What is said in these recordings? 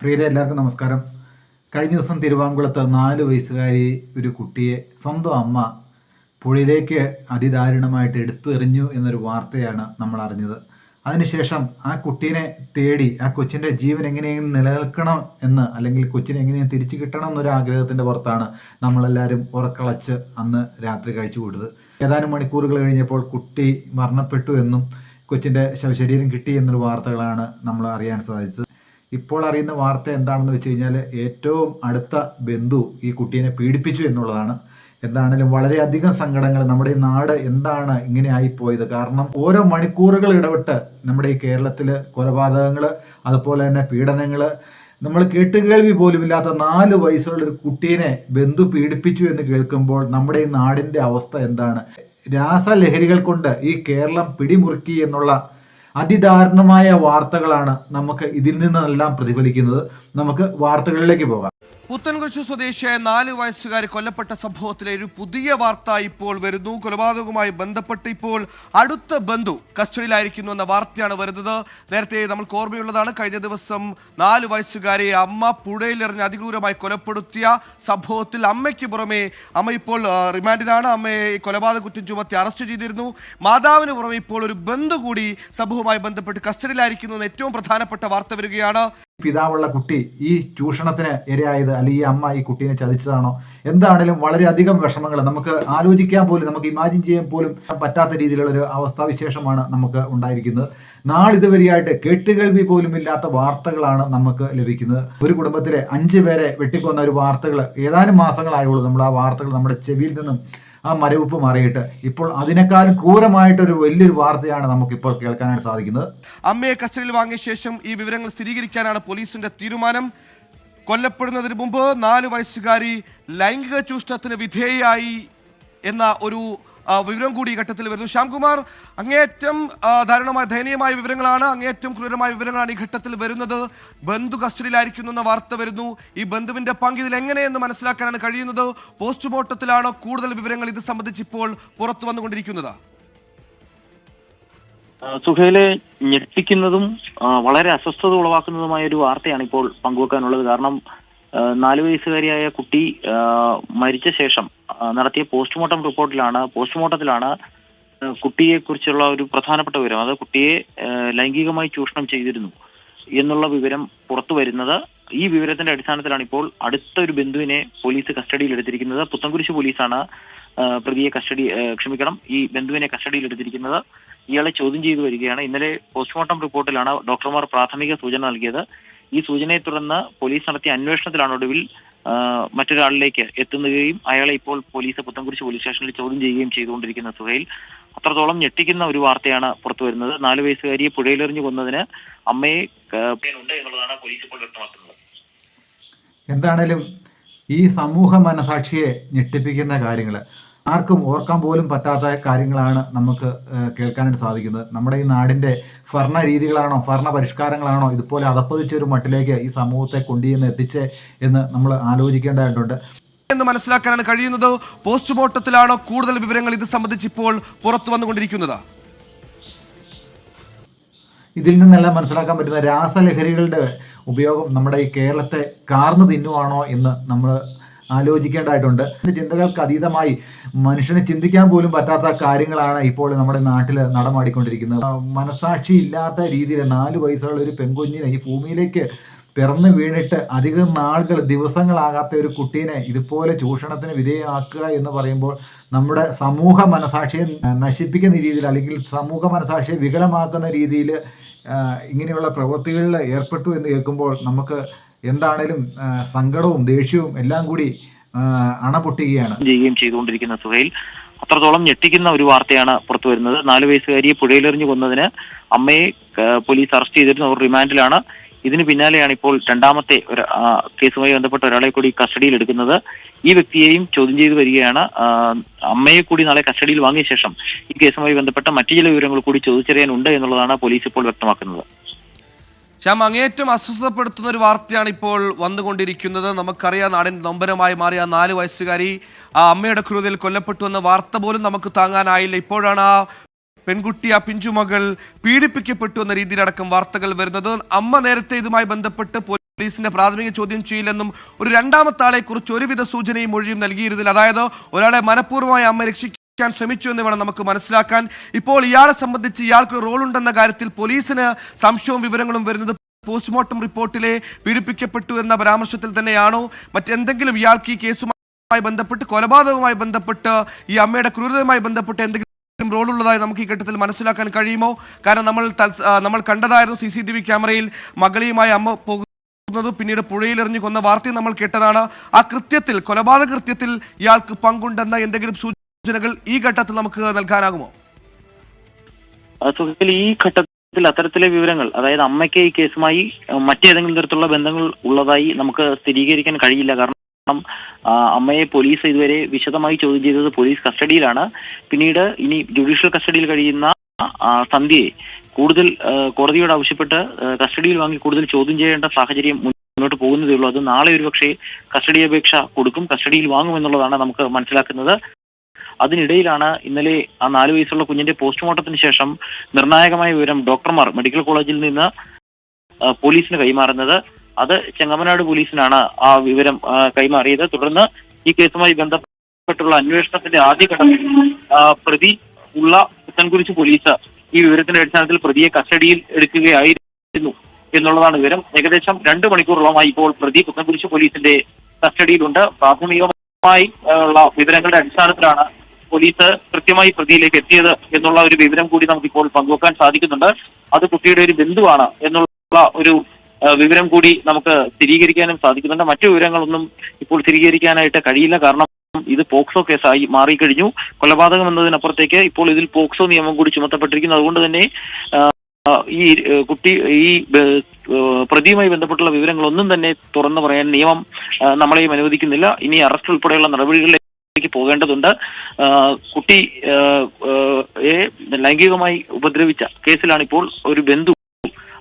പ്രിയരെ എല്ലാവർക്കും നമസ്കാരം. കഴിഞ്ഞ ദിവസം തിരുവാങ്കുളത്ത് നാല് വയസ്സുകാരി ഒരു കുട്ടിയെ സ്വന്തം അമ്മ പുഴയിലേക്ക് അതിദാരുണമായിട്ട് എടുത്തു എറിഞ്ഞു എന്നൊരു വാർത്തയാണ് നമ്മൾ അറിഞ്ഞത്. അതിനുശേഷം ആ കുട്ടീനെ തേടി ആ കൊച്ചിന്റെ ജീവൻ എങ്ങനെയെങ്കിലും നിലനിൽക്കണം എന്ന് അല്ലെങ്കിൽ കൊച്ചിനെ എങ്ങനെയും തിരിച്ചു കിട്ടണം എന്നൊരു ആഗ്രഹത്തിന്റെ പുറത്താണ് നമ്മളെല്ലാവരും ഉറക്കളച്ച് അന്ന് രാത്രി കഴിച്ചു കൂട്ടത് ഏതാനും മണിക്കൂറുകൾ കഴിഞ്ഞപ്പോൾ കുട്ടി മരണപ്പെട്ടു എന്നും കൊച്ചിന്റെ ശവശരീരം കിട്ടി എന്നൊരു വാർത്തകളാണ് നമ്മൾ അറിയാൻ സാധിച്ചത്. ഇപ്പോൾ അറിയുന്ന വാർത്ത എന്താണെന്ന് വെച്ച് കഴിഞ്ഞാൽ ഏറ്റവും അടുത്ത ബന്ധു ഈ കുട്ടീനെ പീഡിപ്പിച്ചു എന്നുള്ളതാണ്. എന്താണെങ്കിലും വളരെയധികം സങ്കടങ്ങൾ നമ്മുടെ ഈ നാട് എന്താണ് ഇങ്ങനെ ആയിപ്പോയത്? കാരണം ഓരോ മണിക്കൂറുകൾ ഇടവിട്ട് നമ്മുടെ ഈ കേരളത്തിൽ കൊലപാതകങ്ങൾ അതുപോലെ തന്നെ പീഡനങ്ങൾ നമ്മൾ കേട്ടുകേൾവി പോലും ഇല്ലാത്ത നാല് വയസ്സുള്ള ഒരു കുട്ടീനെ ബന്ധു പീഡിപ്പിച്ചു എന്ന് കേൾക്കുമ്പോൾ നമ്മുടെ ഈ നാടിന്റെ അവസ്ഥ എന്താണ്? രാസലഹരികൾ കൊണ്ട് ഈ കേരളം പിടിമുറുക്കി എന്നുള്ള അതിദാരുണമായ വാർത്തകളാണ് നമുക്ക് ഇതിൽ നിന്നെല്ലാം പ്രതിഫലിക്കുന്നത്. നമുക്ക് വാർത്തകളിലേക്ക് പോകാം. പുത്തൻകുരിശു സ്വദേശിയായ നാല് വയസ്സുകാരി കൊല്ലപ്പെട്ട സംഭവത്തിലെ ഒരു പുതിയ വാർത്ത ഇപ്പോൾ വരുന്നു. കൊലപാതകവുമായി ബന്ധപ്പെട്ട് ഇപ്പോൾ അടുത്ത ബന്ധു കസ്റ്റഡിയിലായിരിക്കുന്നു എന്ന വാർത്തയാണ് വരുന്നത്. നേരത്തെ നമ്മൾക്ക് ഓർമ്മയുള്ളതാണ് കഴിഞ്ഞ ദിവസം നാല് വയസ്സുകാരെ അമ്മ പുഴയിലെറിഞ്ഞ് അതിക്രൂരമായി കൊലപ്പെടുത്തിയ സംഭവത്തിൽ അമ്മയ്ക്ക് പുറമെ അമ്മ ഇപ്പോൾ റിമാൻഡിലാണ്. അമ്മയെ കൊലപാതക കുറ്റം ചുമത്തി അറസ്റ്റ് ചെയ്തിരുന്നു. മാതാവിന് പുറമെ ഇപ്പോൾ ഒരു ബന്ധു കൂടി സംഭവവുമായി ബന്ധപ്പെട്ട് കസ്റ്റഡിയിലായിരിക്കുന്നു എന്ന ഏറ്റവും പ്രധാനപ്പെട്ട വാർത്ത വരികയാണ്. പിതാവുള്ള കുട്ടി ഈ ചൂഷണത്തിന് ഇരയായത് അല്ലെങ്കിൽ ഈ അമ്മ ഈ കുട്ടീനെ ചതിച്ചതാണോ? എന്താണേലും വളരെയധികം വിഷമങ്ങൾ നമുക്ക് ആലോചിക്കാൻ പോലും നമുക്ക് ഇമാജിൻ ചെയ്യാൻ പോലും പറ്റാത്ത രീതിയിലുള്ള ഒരു അവസ്ഥാവിശേഷമാണ് നമുക്ക് ഉണ്ടായിരിക്കുന്നത്. നാളിതുവരെയായിട്ട് കേട്ടുകേൾവി പോലും ഇല്ലാത്ത വാർത്തകളാണ് നമുക്ക് ലഭിക്കുന്നത്. ഒരു കുടുംബത്തിലെ അഞ്ചു പേരെ വെട്ടിക്കൊന്ന ഒരു വാർത്തകൾ ഏതാനും മാസങ്ങളായുള്ളൂ നമ്മൾ ആ വാർത്തകൾ നമ്മുടെ ചെവിയിൽ നിന്നും ആ മരവിപ്പ് മാറിയിട്ട് ഇപ്പോൾ അതിനേക്കാളും ക്രൂരമായിട്ടൊരു വലിയൊരു വാർത്തയാണ് നമുക്ക് ഇപ്പോൾ കേൾക്കാനായിട്ട് സാധിക്കുന്നത്. അമ്മയെ കസ്റ്റഡിയിൽ വാങ്ങിയ ശേഷം ഈ വിവരങ്ങൾ സ്ഥിരീകരിക്കാനാണ് പോലീസിന്റെ തീരുമാനം. കൊല്ലപ്പെടുന്നതിന് മുമ്പ് നാല് വയസ്സുകാരി ലൈംഗിക ചൂഷണത്തിന് വിധേയയായി എന്ന ഒരു വിവരം കൂടി ഈ ഘട്ടത്തിൽ വരുന്നു. ശ്യാംകുമാർ അങ്ങേയറ്റം ദാരുണമായ ദയനീയമായ വിവരങ്ങളാണ്. അങ്ങേയറ്റം ക്രൂരമായ വിവരങ്ങളാണ് ഈ ഘട്ടത്തിൽ വരുന്നത്. ബന്ധു കസ്റ്റഡിയിലായിരിക്കുന്നു എന്ന വാർത്ത വരുന്നു. ഈ ബന്ധുവിന്റെ പങ്ക് ഇതിൽ എങ്ങനെയെന്ന് മനസ്സിലാക്കാനാണ് കഴിയുന്നത്. പോസ്റ്റ്മോർട്ടത്തിലാണോ കൂടുതൽ വിവരങ്ങൾ ഇത് സംബന്ധിച്ച് ഇപ്പോൾ പുറത്തു വന്നുകൊണ്ടിരിക്കുന്നത്? സുഹേലെ ഞെട്ടിക്കുന്നതും വളരെ അസ്വസ്ഥത ഉളവാക്കുന്നതുമായ ഒരു വാർത്തയാണ് ഇപ്പോൾ പങ്കുവെക്കാനുള്ളത്. കാരണം നാല് വയസ്സുകാരിയായ കുട്ടി മരിച്ച ശേഷം നടത്തിയ പോസ്റ്റ്മോർട്ടം റിപ്പോർട്ടിലാണ് പോസ്റ്റ്മോർട്ടത്തിലാണ് കുട്ടിയെ കുറിച്ചുള്ള ഒരു പ്രധാനപ്പെട്ട വിവരം. അത് കുട്ടിയെ ലൈംഗികമായി ചൂഷണം ചെയ്തിരുന്നു എന്നുള്ള വിവരം പുറത്തു വരുന്നത് ഈ വിവരത്തിന്റെ അടിസ്ഥാനത്തിലാണ് ഇപ്പോൾ അടുത്ത ഒരു ബന്ധുവിനെ പോലീസ് കസ്റ്റഡിയിൽ എടുത്തിരിക്കുന്നത്. പുത്തൻകുരിശ് പോലീസാണ് പ്രതിയെ കസ്റ്റഡി ക്ഷമിക്കണം ഈ ബന്ധുവിനെ കസ്റ്റഡിയിൽ എടുത്തിരിക്കുന്നത്. ഇയാളെ ചോദ്യം ചെയ്തു വരികയാണ്. ഇന്നലെ പോസ്റ്റ്മോർട്ടം റിപ്പോർട്ടിലാണ് ഡോക്ടർമാർ പ്രാഥമിക സൂചന നൽകിയത്. ഈ സൂചനയെ തുടർന്ന് പോലീസ് നടത്തിയ അന്വേഷണത്തിലാണ് ഒടുവിൽ മറ്റൊരാളിലേക്ക് എത്തുന്നുകയും അയാളെ ഇപ്പോൾ പോലീസ് പുത്തൻകുരിശ് പോലീസ് സ്റ്റേഷനിൽ ചോദ്യം ചെയ്യുകയും ചെയ്തുകൊണ്ടിരിക്കുന്ന സുഹൈൽ അത്രത്തോളം ഞെട്ടിക്കുന്ന ഒരു വാർത്തയാണ് പുറത്തു വരുന്നത്. നാല് വയസ്സുകാരിയെ പുഴയിലെറിഞ്ഞു കൊന്നതിന് അമ്മയെ ആ, ഉണ്ട് എന്നുള്ളതാണ് പോലീസ് ഇപ്പോൾ വ്യക്തമാക്കുന്നത്. എന്താണേലും ഈ സമൂഹ മനസാക്ഷിയെ ഞെട്ടിപ്പിക്കുന്ന കാര്യങ്ങൾ ആർക്കും ഓർക്കാൻ പോലും പറ്റാത്ത കാര്യങ്ങളാണ് നമുക്ക് കേൾക്കാനായിട്ട് സാധിക്കുന്നത്. നമ്മുടെ ഈ നാടിന്റെ ഭരണ രീതികളാണോ ഭരണ പരിഷ്കാരങ്ങളാണോ ഇതുപോലെ അതപ്പതിച്ച ഒരു മട്ടിലേക്ക് ഈ സമൂഹത്തെ കൊണ്ടുചെന്ന് എത്തിച്ചേ എന്ന് നമ്മൾ ആലോചിക്കേണ്ടതായിട്ടുണ്ട് എന്ന് മനസ്സിലാക്കാനാണ് കഴിയുന്നത്. പോസ്റ്റ്മോർട്ടത്തിലാണോ കൂടുതൽ വിവരങ്ങൾ ഇത് സംബന്ധിച്ച് ഇപ്പോൾ പുറത്തു വന്നുകൊണ്ടിരിക്കുന്നത്? ഇതിൽ നിന്നെല്ലാം മനസ്സിലാക്കാൻ പറ്റുന്ന രാസലഹരികളുടെ ഉപയോഗം നമ്മുടെ ഈ കേരളത്തെ കാർന്നു തിന്നുവാണോ എന്ന് നമ്മൾ ആലോചിക്കേണ്ടതായിട്ടുണ്ട്. ചിന്തകൾക്ക് അതീതമായി മനുഷ്യന് ചിന്തിക്കാൻ പോലും പറ്റാത്ത കാര്യങ്ങളാണ് ഇപ്പോൾ നമ്മുടെ നാട്ടിൽ നടമാടിക്കൊണ്ടിരിക്കുന്നത്. മനസാക്ഷി ഇല്ലാത്ത രീതിയിൽ നാല് വയസ്സുള്ള ഒരു പെൺകുഞ്ഞിനെ ഈ ഭൂമിയിലേക്ക് പിറന്നു വീണിട്ട് അധികം നാളുകൾ ദിവസങ്ങളാകാത്ത ഒരു കുട്ടീനെ ഇതുപോലെ ചൂഷണത്തിന് വിധേയമാക്കുക എന്ന് പറയുമ്പോൾ നമ്മുടെ സമൂഹ മനസാക്ഷിയെ നശിപ്പിക്കുന്ന രീതിയിൽ അല്ലെങ്കിൽ സമൂഹ മനസാക്ഷിയെ വികലമാക്കുന്ന രീതിയിൽ ഇങ്ങനെയുള്ള പ്രവൃത്തികളിൽ ഏർപ്പെട്ടു എന്ന് കേൾക്കുമ്പോൾ നമുക്ക് എന്താണേലും സങ്കടവും ദേഷ്യവും എല്ലാം കൂടി അണ അണപൊട്ടുകയാണ്. ചെയ്യുകയും ചെയ്തുകൊണ്ടിരിക്കുന്ന സുഹൈൽ അത്രത്തോളം ഞെട്ടിക്കുന്ന ഒരു വാർത്തയാണ് പുറത്തു വരുന്നത്. നാല് വയസ്സുകാരിയെ പുഴയിലെറിഞ്ഞു കൊന്നതിന് അമ്മയെ പോലീസ് അറസ്റ്റ് ചെയ്തിരുന്നു. അവർ റിമാൻഡിലാണ്. ഇതിന് പിന്നാലെയാണ് ഇപ്പോൾ രണ്ടാമത്തെ ഒരു കേസുമായി ബന്ധപ്പെട്ട ഒരാളെ കൂടി കസ്റ്റഡിയിൽ എടുക്കുന്നത്. ഈ വ്യക്തിയെയും ചോദ്യം ചെയ്തു വരികയാണ്. അമ്മയെ കൂടി നാളെ കസ്റ്റഡിയിൽ വാങ്ങിയ ശേഷം ഈ കേസുമായി ബന്ധപ്പെട്ട മറ്റു ചില വിവരങ്ങൾ കൂടി ചോദിച്ചറിയാനുണ്ട് എന്നുള്ളതാണ് പോലീസ് ഇപ്പോൾ വ്യക്തമാക്കുന്നത്. ശ്യാം അങ്ങേറ്റം അസ്വസ്ഥപ്പെടുത്തുന്ന ഒരു വാർത്തയാണ് ഇപ്പോൾ വന്നുകൊണ്ടിരിക്കുന്നത്. നമുക്കറിയാം നാടിൻ നൊമ്പരമായി മാറിയ നാല് വയസ്സുകാരി ആ അമ്മയുടെ ക്രൂരതയിൽ കൊല്ലപ്പെട്ടു എന്ന വാർത്ത പോലും നമുക്ക് താങ്ങാനായില്ല. ഇപ്പോഴാണ് ആ പെൺകുട്ടി ആ പിഞ്ചുമകൾ പീഡിപ്പിക്കപ്പെട്ടു എന്ന രീതിയിലടക്കം വാർത്തകൾ വരുന്നത്. അമ്മ നേരത്തെ ഇതുമായി ബന്ധപ്പെട്ട് പോലീസിന്റെ പ്രാഥമിക ചോദ്യം ചെയ്യില്ലെന്നും ഒരു രണ്ടാമത്തെ ആളെ കുറിച്ച് ഒരുവിധ സൂചനയും മൊഴിയും നൽകിയിരുന്നില്ല. അതായത് ഒരാളെ മനഃപൂർവമായി അമ്മ രക്ഷിക്കാൻ ശ്രമിച്ചു എന്ന് വേണം നമുക്ക് മനസ്സിലാക്കാൻ. ഇപ്പോൾ ഇയാളെ സംബന്ധിച്ച് ഇയാൾക്ക് റോൾ ഉണ്ടെന്ന കാര്യത്തിൽ പോലീസിന് സംശയവും വിവരങ്ങളും വരുന്നത് പോസ്റ്റ്മോർട്ടം റിപ്പോർട്ടിലെ പീഡിപ്പിക്കപ്പെട്ടു എന്ന പരാമർശത്തിൽ തന്നെയാണോ? മറ്റെന്തെങ്കിലും ഇയാൾക്ക് ഈ കേസുമായി ബന്ധപ്പെട്ട് കൊലപാതകവുമായി ബന്ധപ്പെട്ട് ഈ അമ്മയുടെ ക്രൂരതയുമായി ബന്ധപ്പെട്ട് എന്തെങ്കിലും റോൾ ഉള്ളതായി നമുക്ക് ഈ ഘട്ടത്തിൽ മനസ്സിലാക്കാൻ കഴിയുമോ? കാരണം നമ്മൾ നമ്മൾ കണ്ടതായിരുന്നു സി സി ടി വി ക്യാമറയിൽ മകളെയുമായി അമ്മ പോകുന്നത് പിന്നീട് പുഴയിലെറിഞ്ഞു കൊന്ന വാർത്തയും നമ്മൾ കേട്ടതാണ്. ആ കൃത്യത്തിൽ കൊലപാതക കൃത്യത്തിൽ ഇയാൾക്ക് പങ്കുണ്ടെന്ന എന്തെങ്കിലും സൂചനകൾ ഈ ഘട്ടത്തിൽ നമുക്ക് നൽകാനാകുമോ? സുഹൃത്തിൽ ഈ ഘട്ടത്തിൽ അത്തരത്തിലെ വിവരങ്ങൾ അതായത് അമ്മയ്ക്ക് ഈ കേസുമായി മറ്റേതെങ്കിലും തരത്തിലുള്ള ബന്ധങ്ങൾ ഉള്ളതായി നമുക്ക് സ്ഥിരീകരിക്കാൻ കഴിയില്ല. കാരണം അമ്മയെ പോലീസ് ഇതുവരെ വിശദമായി ചോദ്യം ചെയ്തത് പോലീസ് കസ്റ്റഡിയിലാണ്. പിന്നീട് ഇനി ജുഡീഷ്യൽ കസ്റ്റഡിയിൽ കഴിയുന്ന സന്ധ്യയെ കൂടുതൽ കോടതിയോട് ആവശ്യപ്പെട്ട് കസ്റ്റഡിയിൽ വാങ്ങി കൂടുതൽ ചോദ്യം ചെയ്യേണ്ട സാഹചര്യം മുന്നോട്ട് പോകുന്നതേ ഉള്ളൂ. അത് നാളെ ഒരുപക്ഷെ കസ്റ്റഡി അപേക്ഷ കൊടുക്കും കസ്റ്റഡിയിൽ വാങ്ങുമെന്നുള്ളതാണ് നമുക്ക് മനസ്സിലാക്കുന്നത്. അതിനിടയിലാണ് ഇന്നലെ ആ നാല് വയസ്സുള്ള കുഞ്ഞിന്റെ പോസ്റ്റ്മോർട്ടത്തിന് ശേഷം നിർണായകമായ വിവരം ഡോക്ടർമാർ മെഡിക്കൽ കോളേജിൽ നിന്ന് പോലീസിന് കൈമാറുന്നത്. അത് ചെങ്ങമനാട് പോലീസിനാണ് ആ വിവരം കൈമാറിയത്. തുടർന്ന് ഈ കേസുമായി ബന്ധപ്പെട്ടുള്ള അന്വേഷണത്തിന്റെ ആദ്യഘട്ടത്തിൽ ആ, പ്രതി ഉള്ള പുത്തൻകുരിശ് പോലീസ് ഈ വിവരത്തിന്റെ അടിസ്ഥാനത്തിൽ പ്രതിയെ കസ്റ്റഡിയിൽ എടുക്കുകയായിരുന്നു എന്നുള്ളതാണ് വിവരം. ഏകദേശം രണ്ട് മണിക്കൂറോളമായി ഇപ്പോൾ പ്രതി പുത്തൻകുരിശ് പോലീസിന്റെ കസ്റ്റഡിയിലുണ്ട്. പ്രാഥമികമായി ഉള്ള വിവരങ്ങളുടെ അടിസ്ഥാനത്തിലാണ് പോലീസ് കൃത്യമായി പ്രതിയിലേക്ക് എത്തിയത് എന്നുള്ള ഒരു വിവരം കൂടി നമുക്കിപ്പോൾ പങ്കുവെക്കാൻ സാധിക്കുന്നുണ്ട്. അത് കുട്ടിയുടെ ഒരു ബന്ധുവാണ് എന്നുള്ള ഒരു വിവരം കൂടി നമുക്ക് സ്ഥിരീകരിക്കാനും സാധിക്കുന്നുണ്ട്. മറ്റു വിവരങ്ങളൊന്നും ഇപ്പോൾ സ്ഥിരീകരിക്കാനായിട്ട് കഴിയില്ല. കാരണം ഇത് പോക്സോ കേസായി മാറിക്കഴിഞ്ഞു. കൊലപാതകം എന്നതിനപ്പുറത്തേക്ക് ഇപ്പോൾ ഇതിൽ പോക്സോ നിയമം കൂടി ചുമത്തപ്പെട്ടിരിക്കുന്നു. അതുകൊണ്ട് തന്നെ ഈ കുട്ടി ഈ പ്രതിയുമായി ബന്ധപ്പെട്ടുള്ള വിവരങ്ങളൊന്നും തന്നെ തുറന്നു പറയാൻ നിയമം നമ്മളെയും അനുവദിക്കുന്നില്ല. ഇനി അറസ്റ്റ് ഉൾപ്പെടെയുള്ള നടപടികളിലേക്ക് പോകേണ്ടതുണ്ട്. കുട്ടി ലൈംഗികമായി ഉപദ്രവിച്ച കേസിലാണ് ഇപ്പോൾ ഒരു ബന്ധു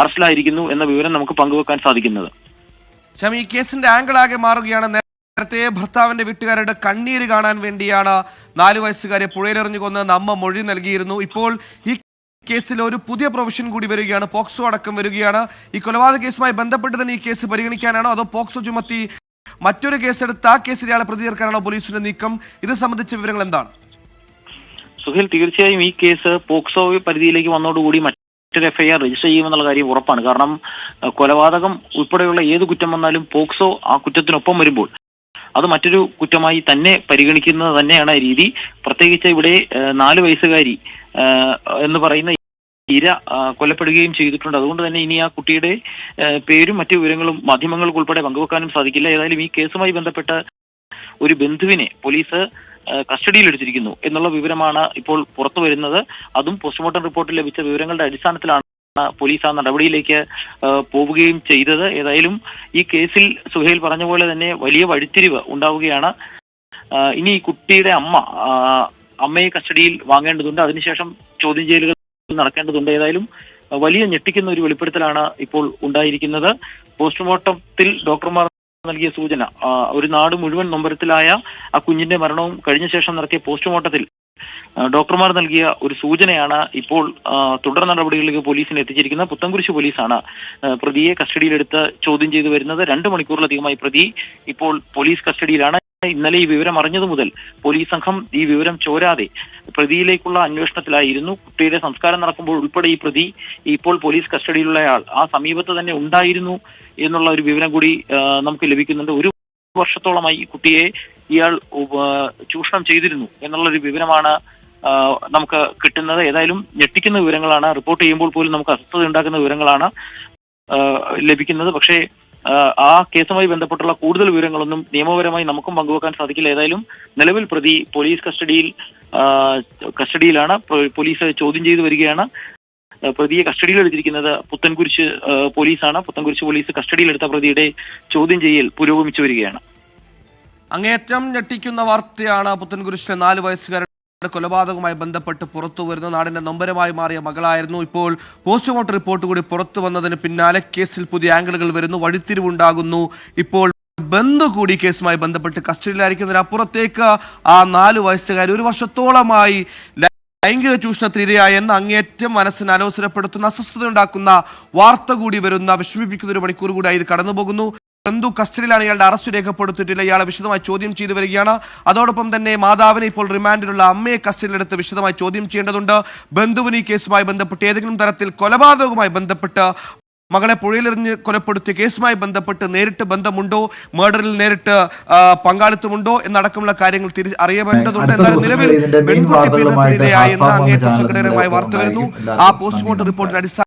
അറസ്റ്റിലായിരിക്കുന്നു എന്ന വിവരം നമുക്ക് പങ്കുവെക്കാൻ സാധിക്കുന്നത്. ഈ കേസിന്റെ ആംഗിൾ ആകെ മാറുകയാണ്. നേരത്തെ ഭർത്താവിന്റെ വീട്ടുകാരുടെ കണ്ണീര് കാണാൻ വേണ്ടിയാണ് നാലു വയസ്സുകാരെ പുഴയിലെറിഞ്ഞു കൊന്ന് നമ്മ മൊഴി നൽകിയിരുന്നു. ഇപ്പോൾ ഈ കേസിൽ ഒരു പുതിയ പ്രൊവിഷൻ കൂടി വരികയാണ്. പോക്സോ അടക്കം വരികയാണ്. ഈ കൊലപാതക കേസുമായി ബന്ധപ്പെട്ട് തന്നെ ഈ കേസ് പരിഗണിക്കാനാണോ? അതോ പോക്സോ ചുമത്തി മറ്റൊരു കേസെടുത്ത് ആ കേസിൽ ഇയാളെ പ്രതി ചേർക്കാനാണോ പോലീസിന്റെ നീക്കം? ഇത് സംബന്ധിച്ച വിവരങ്ങൾ എന്താണ്? സുഹേൽ തീർച്ചയായും ഈ കേസ് പോക്സോ പരിധിയിലേക്ക് വന്നതോടുകൂടി മറ്റൊരു എഫ്ഐആർ രജിസ്റ്റർ ചെയ്യുമെന്നുള്ള കാര്യം ഉറപ്പാണ്. കാരണം കൊലപാതകം ഉൾപ്പെടെയുള്ള ഏത് കുറ്റം വന്നാലും പോക്സോ ആ കുറ്റത്തിനൊപ്പം വരുമ്പോൾ അത് മറ്റൊരു കുറ്റമായി തന്നെ പരിഗണിക്കുന്നത് തന്നെയാണ് രീതി. പ്രത്യേകിച്ച് ഇവിടെ നാല് വയസ്സുകാരി എന്ന് പറയുന്ന ഇര കൊല്ലപ്പെടുകയും ചെയ്തിട്ടുണ്ട്. അതുകൊണ്ട് തന്നെ ഇനി ആ കുട്ടിയുടെ പേരും മറ്റു വിവരങ്ങളും മാധ്യമങ്ങൾക്ക് ഉൾപ്പെടെ പങ്കുവെക്കാനും സാധിക്കില്ല. ഏതായാലും ഈ കേസുമായി ബന്ധപ്പെട്ട ഒരു ബന്ധുവിനെ പോലീസ് കസ്റ്റഡിയിലെടുത്തിരിക്കുന്നു എന്നുള്ള വിവരമാണ് ഇപ്പോൾ പുറത്തു വരുന്നത്. അതും പോസ്റ്റ്മോർട്ടം റിപ്പോർട്ടിൽ ലഭിച്ച വിവരങ്ങളുടെ അടിസ്ഥാനത്തിലാണ് പോലീസ് ആ നടപടിയിലേക്ക് പോവുകയും ചെയ്തത്. ഏതായാലും ഈ കേസിൽ സുഹേൽ പറഞ്ഞ പോലെ തന്നെ വലിയ വഴിത്തിരിവ് ഉണ്ടാവുകയാണ്. ഇനി ഈ കുട്ടിയുടെ അമ്മ അമ്മയെ കസ്റ്റഡിയിൽ വാങ്ങേണ്ടതുണ്ട്. അതിനുശേഷം ചോദ്യം ചെയ്യലുകൾ നടക്കേണ്ടതുണ്ട്. ഏതായാലും വലിയ ഞെട്ടിക്കുന്ന ഒരു വെളിപ്പെടുത്തലാണ് ഇപ്പോൾ ഉണ്ടായിരിക്കുന്നത്. പോസ്റ്റ്മോർട്ടത്തിൽ ഡോക്ടർമാർ നൽകിയ സൂചന ഒരു നാട് മുഴുവൻ നൊമ്പരത്തിലായ ആ കുഞ്ഞിന്റെ മരണവും കഴിഞ്ഞ ശേഷം നടത്തിയ പോസ്റ്റ്മോർട്ടത്തിൽ ഡോക്ടർമാർ നൽകിയ ഒരു സൂചനയാണ് ഇപ്പോൾ തുടർ നടപടികളിലേക്ക് പോലീസിനെ എത്തിച്ചിരിക്കുന്നത് പുത്തൻകുരിശ് പോലീസാണ്. പ്രതിയെ കസ്റ്റഡിയിലെടുത്ത് ചോദ്യം ചെയ്തു വരുന്നത് രണ്ട് മണിക്കൂറിലധികമായി പ്രതി ഇപ്പോൾ പോലീസ് കസ്റ്റഡിയിലാണ്. ഇന്നലെ ഈ വിവരം അറിഞ്ഞതു മുതൽ പോലീസ് സംഘം ഈ വിവരം ചോരാതെ പ്രതിയിലേക്കുള്ള അന്വേഷണത്തിലായിരുന്നു. കുട്ടിയുടെ സംസ്കാരം നടക്കുമ്പോൾ ഉൾപ്പെടെ ഈ പ്രതി ഇപ്പോൾ പോലീസ് കസ്റ്റഡിയിലുള്ളയാൾ ആ സമീപത്ത് തന്നെ ഉണ്ടായിരുന്നു എന്നുള്ള ഒരു വിവരം കൂടി നമുക്ക് ലഭിക്കുന്നുണ്ട്. ഒരു വർഷത്തോളമായി ഈ കുട്ടിയെ ഇയാൾ ചൂഷണം ചെയ്തിരുന്നു എന്നുള്ളൊരു വിവരമാണ് നമുക്ക് കിട്ടുന്നത്. ഏതായാലും ഞെട്ടിക്കുന്ന വിവരങ്ങളാണ്. റിപ്പോർട്ട് ചെയ്യുമ്പോൾ പോലും നമുക്ക് അസ്വസ്ഥത ഉണ്ടാക്കുന്ന വിവരങ്ങളാണ് ലഭിക്കുന്നത്. പക്ഷേ ആ, കേസുമായി ബന്ധപ്പെട്ടുള്ള കൂടുതൽ വിവരങ്ങളൊന്നും നിയമപരമായി നമുക്കും പങ്കുവെക്കാൻ സാധിക്കില്ല. ഏതായാലും നിലവിൽ പ്രതി പോലീസ് കസ്റ്റഡിയിൽ കസ്റ്റഡിയിലാണ്. പോലീസ് ചോദ്യം ചെയ്തു വരികയാണ്. പ്രതിയെ കസ്റ്റഡിയിൽ എടുത്തിരിക്കുന്നത് പുത്തൻകുരിശ് പോലീസാണ്. പുത്തൻകുരിശ് പോലീസ് കസ്റ്റഡിയിലെടുത്ത പ്രതിയുടെ ചോദ്യം ചെയ്യൽ പുരോഗമിച്ചു വരികയാണ്. അങ്ങേറ്റം ഞെട്ടിക്കുന്ന വാർത്തയാണ് പുത്തൻകുരിശിലെ നാല് വയസ്സുകാരുടെ കൊലപാതകവുമായി ബന്ധപ്പെട്ട് പുറത്തു വരുന്ന. നാടിന്റെ നൊമ്പരമായി മാറിയ മകളായിരുന്നു. ഇപ്പോൾ പോസ്റ്റ്മോർട്ടം റിപ്പോർട്ട് കൂടി പുറത്തു വന്നതിന് പിന്നാലെ കേസിൽ പുതിയ ആംഗിളുകൾ വരുന്നു. വഴിത്തിരിവുണ്ടാകുന്നു. ഇപ്പോൾ ബന്ധു കൂടി കേസുമായി ബന്ധപ്പെട്ട് കസ്റ്റഡിയിലായിരിക്കുന്നതിനപ്പുറത്തേക്ക് ആ നാല് വയസ്സുകാരി ഒരു വർഷത്തോളമായി ലൈംഗിക ചൂഷണത്തിനിരയായ എന്ന അങ്ങേറ്റം മനസ്സിന് അലോസരപ്പെടുത്തുന്ന അസ്വസ്ഥതയുണ്ടാക്കുന്ന വാർത്ത കൂടി വരുന്ന വിഷമിപ്പിക്കുന്ന ഒരു മണിക്കൂർ കൂടി ഇത് കടന്നുപോകുന്നു. ബന്ധു കസ്റ്റഡിയിലാണ് ഇയാളുടെ അറസ്റ്റ് രേഖപ്പെടുത്തിയിട്ടില്ല. ഇയാളെ വിശദമായി ചോദ്യം ചെയ്തു വരികയാണ്. അതോടൊപ്പം തന്നെ മാതാവിനെ ഇപ്പോൾ റിമാൻഡിലുള്ള അമ്മയെ കസ്റ്റഡിയിലെടുത്ത് വിശദമായി ചോദ്യം ചെയ്യേണ്ടതുണ്ട്. ബന്ധുവിന് ഈ കേസുമായി ബന്ധപ്പെട്ട് ഏതെങ്കിലും തരത്തിൽ കൊലപാതകവുമായി ബന്ധപ്പെട്ട് മകളെ പുഴയിലെറിഞ്ഞ് കൊലപ്പെടുത്തിയ കേസുമായി ബന്ധപ്പെട്ട് നേരിട്ട് ബന്ധമുണ്ടോ? മർഡറിൽ നേരിട്ട് പങ്കാളിത്തമുണ്ടോ? എന്നടക്കമുള്ള കാര്യങ്ങൾ തിരി അറിയേണ്ടതുണ്ട്. എന്നാലും നിലവിൽ പെൺകുട്ടി പീഡനത്തിനിരയായി എന്ന അങ്ങേറ്റം സങ്കടകരമായ വാർത്ത വരുന്നു. ആ പോസ്റ്റ്മോർട്ടം റിപ്പോർട്ടിന്റെ അടിസ്ഥാന